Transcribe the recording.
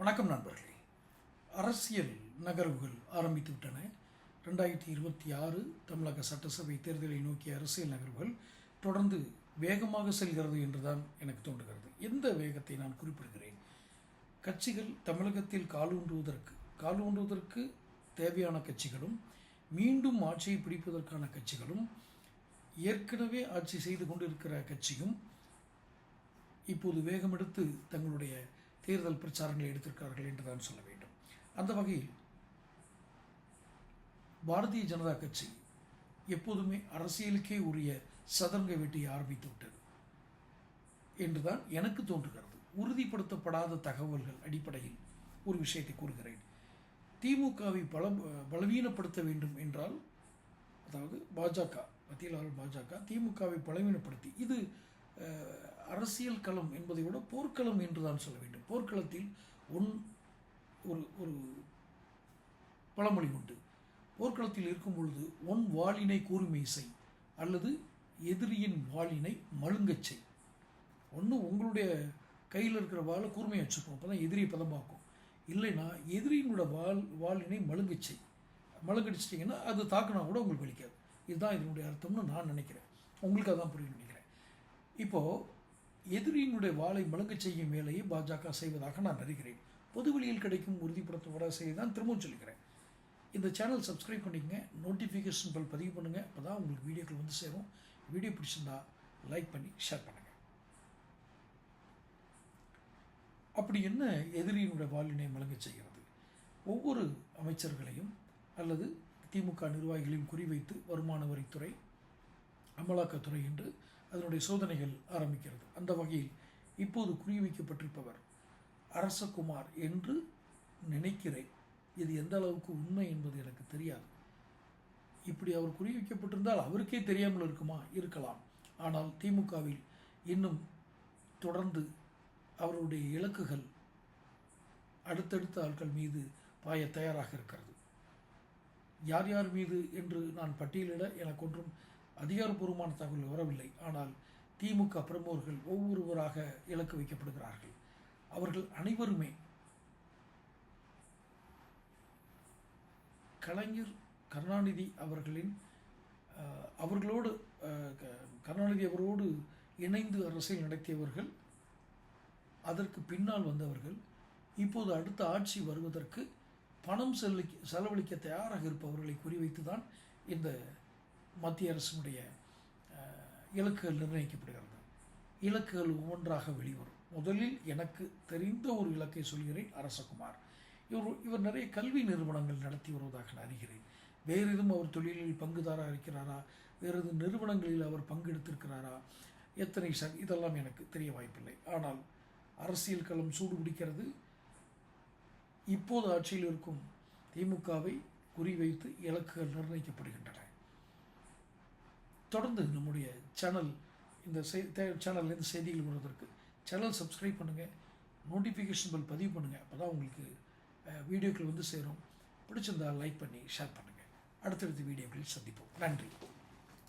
வணக்கம் நண்பர்களே. அரசியல் நகர்வுகள் ஆரம்பித்து விட்டன. ரெண்டாயிரத்தி இருபத்தி ஆறு தமிழக சட்டசபை தேர்தலை நோக்கிய அரசியல் நகர்வுகள் தொடர்ந்து வேகமாக செல்கிறது என்றுதான் எனக்கு தோன்றுகிறது. எந்த வேகத்தை நான் குறிப்பிடுகிறேன்? கட்சிகள் தமிழகத்தில் காலூன்றுவதற்கு காலூன்றுவதற்கு தேவையான கட்சிகளும் மீண்டும் ஆட்சியை பிடிப்பதற்கான கட்சிகளும் ஏற்கனவே ஆட்சி செய்து கொண்டிருக்கிற கட்சியும் இப்போது வேகமெடுத்து தங்களுடைய தேர்தல் பிரச்சாரங்களை எடுத்திருக்கிறார்கள் என்று தான் சொல்ல வேண்டும். அந்த வகையில் பாரதிய ஜனதா கட்சி எப்போதுமே அரசியலுக்கே உரிய சதங்க வெட்டியை ஆரம்பித்து விட்டது என்றுதான் எனக்கு தோன்றுகிறது. உறுதிப்படுத்தப்படாத தகவல்கள் அடிப்படையில் ஒரு விஷயத்தை கூறுகிறேன். திமுகவை பல பலவீனப்படுத்த வேண்டும் என்றால் அதாவது பாஜக மத்தியிலாளர் பாஜக திமுகவை பலவீனப்படுத்தி இது அரசியல் களம் என்பதை விட போர்க்களம் என்று தான் சொல்ல வேண்டும். போர்க்களத்தில் ஒன் ஒரு ஒரு பழமொழி உண்டு. போர்க்களத்தில் இருக்கும் பொழுது ஒன் வாளினை கூர்மை செய் அல்லது எதிரியின் வாளினை மழுங்கச் செய். ஒன்று உங்களுடைய கையில் இருக்கிற வாழை கூர்மையை வச்சுக்கணும் அப்போ தான் எதிரியை பதமாக்கும் இல்லைன்னா எதிரியினோட வாள் வாளினை மழுங்கச் செய். மழுங்கடிச்சிட்டிங்கன்னா அது தாக்குனா கூட உங்களுக்கு வலிக்காது. இதுதான் இதனுடைய அர்த்தம்னு நான் நினைக்கிறேன். உங்களுக்கு அதான் புரியும் நினைக்கிறேன். இப்போது எதிரியினுடைய வாளை மழுங்க செய்யும் வேலையை பாஜக செய்வதாக நான் அறிகிறேன் பொதுவெளியில் கிடைக்கும் உறுதிப்படுத்தப்பட செய்ய தான் திரும்பவும் சொல்லிக்கிறேன். இந்த சேனல் சப்ஸ்கிரைப் பண்ணிக்கங்க நோட்டிஃபிகேஷன் பல் பதிவு பண்ணுங்கள் அப்போ தான் உங்களுக்கு வீடியோக்கள் வந்து சேரும். வீடியோ பிடிச்சிருந்தா லைக் பண்ணி ஷேர் பண்ணுங்கள் அப்படி என்ன எதிரியினுடைய வாழினை மழுங்க செய்கிறது? ஒவ்வொரு அமைச்சர்களையும் அல்லது திமுக நிர்வாகிகளையும் குறிவைத்து வருமான வரித்துறை அமலாக்கத்துறை என்று அதனுடைய சோதனைகள் ஆரம்பிக்கிறது. அந்த வகையில் இப்போது குறிவைக்கப்பட்டிருப்பவர் அரசகுமார் என்று நினைக்கிறேன். இது எந்த அளவுக்கு உண்மை என்பது எனக்கு தெரியாது. இப்படி அவர் குறிவைக்கப்பட்டிருந்தால் அவருக்கே தெரியாமல் இருக்குமா? இருக்கலாம். ஆனால் திமுகவில் இன்னும் தொடர்ந்து அவருடைய இலக்குகள் அடுத்தடுத்த ஆட்கள் மீது பாய தயாராக இருக்கிறது. யார் யார் மீது என்று நான் பட்டியலிட எனக்கு ஒன்றும் அதிகாரப்பூர்வமான தகவல் வரவில்லை. ஆனால் திமுக பிரமுகர்கள் ஒவ்வொருவராக இலக்கு வைக்கப்படுகிறார்கள். அவர்கள் அனைவருமே கலைஞர் கருணாநிதி அவர்களின் அவர்களோடு க- கருணாநிதி அவரோடு இணைந்து அரசியல் நடத்தியவர்கள் அதற்கு பின்னால் வந்தவர்கள் இப்போது அடுத்த ஆட்சி வருவதற்கு பணம் செலவழிக்க செலவழிக்க தயாராக இருப்பவர்களை குறிவைத்து தான் இந்த மத்திய அரசினுடைய இலக்குகள் நிர்ணயிக்கப்படுகிறது. இலக்குகள் ஒவ்வொன்றாக வெளிவரும். முதலில் எனக்கு தெரிந்த ஒரு இலக்கை சொல்கிறேன் அரசகுமார். இவர் இவர் நிறைய கல்வி நிறுவனங்கள் நடத்தி வருவதாக நான் அறிகிறேன். வேறு எதுவும் அவர் தொழிலில் பங்குதாராக இருக்கிறாரா? வேறு எதுவும் நிறுவனங்களில் அவர் பங்கெடுத்திருக்கிறாரா? எத்தனை ச இதெல்லாம் எனக்கு தெரிய வாய்ப்பில்லை. ஆனால் அரசியல் களம் சூடு பிடிக்கிறது. இப்போது ஆட்சியில் இருக்கும் திமுகவை குறிவைத்து இலக்குகள் நிர்ணயிக்கப்படுகின்றன. தொடர்ந்து நம்முடைய சேனல் இந்த சேனல்லேருந்து செய்திகள் வருவதற்கு சேனல் சப்ஸ்கிரைப் பண்ணுங்கள் நோட்டிஃபிகேஷன் பில் பதிவு பண்ணுங்கள் அப்போ தான் உங்களுக்கு வீடியோக்கள் வந்து சேரும். பிடிச்சிருந்தா லைக் பண்ணி ஷேர் பண்ணுங்கள் அடுத்தடுத்த வீடியோக்களில் சந்திப்போம். நன்றி.